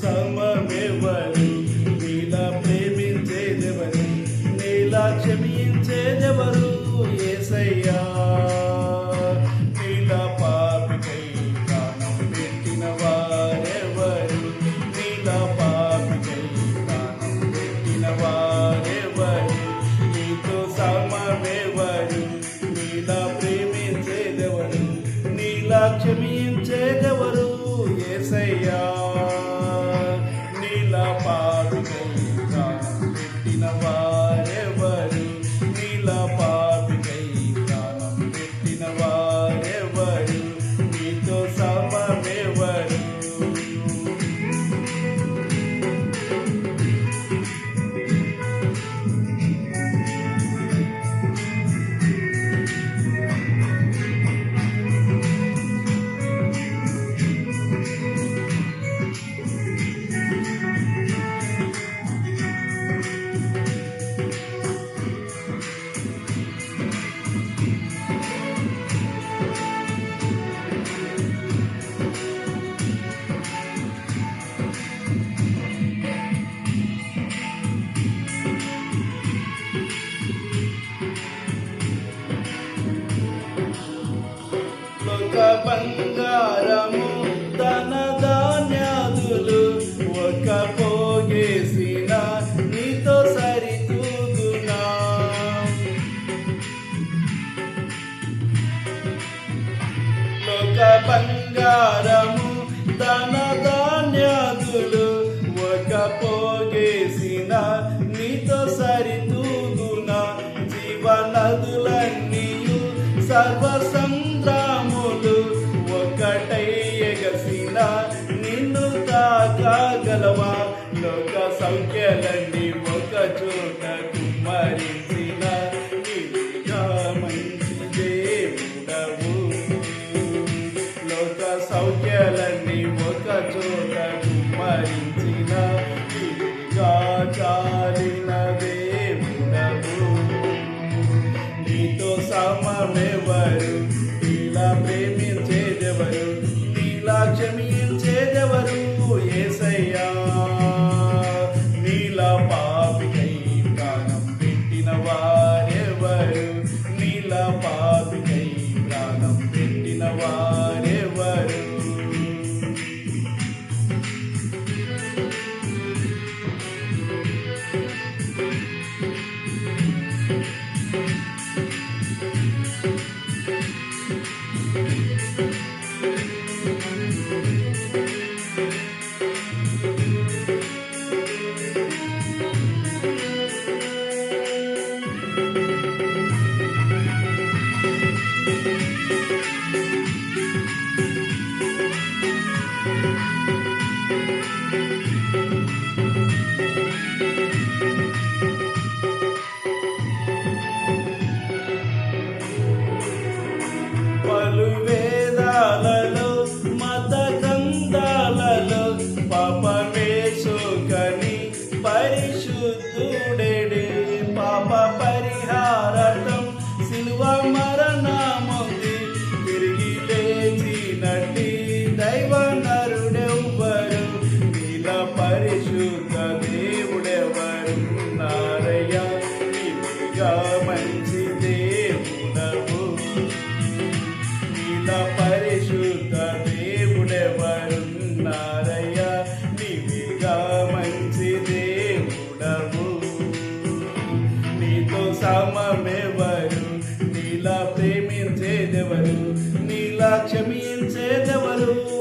సమమెవరు బంగారము తన ధాన్యాదులు ఒక పోగేసిన నీతో సరితూగునా. ఒక బంగారము తన ధాన్యాదులు ఒక పోగేసిన నీతో సరితూగునా. జీవనదులన్నీయు సర్వ సౌఖ్యాలన్నీ ఒక చోట కుమ్మరించిన నీవిగా మంచి దేవుడవు. లోక సౌఖ్యాలన్నీ ఒక చోట కుమ్మరించిన నీవిగా చాలిన దేవుడవు. నీతో సమమెవరు శిలువ మరణమొంది తిరిగి లేచినట్టి దైవ నరుడెవ్వరు. నీల పరిశుద్ధ దేవుడెవరు? నారయ్య నీవిగా మంచి దేవుడవు. నీల పరిశుద్ధ దేవుడెవరున్నారయ్యా నీవిగా మంచి దేవుడవు. నీతో సమమెవరు క్షమించేదెవరు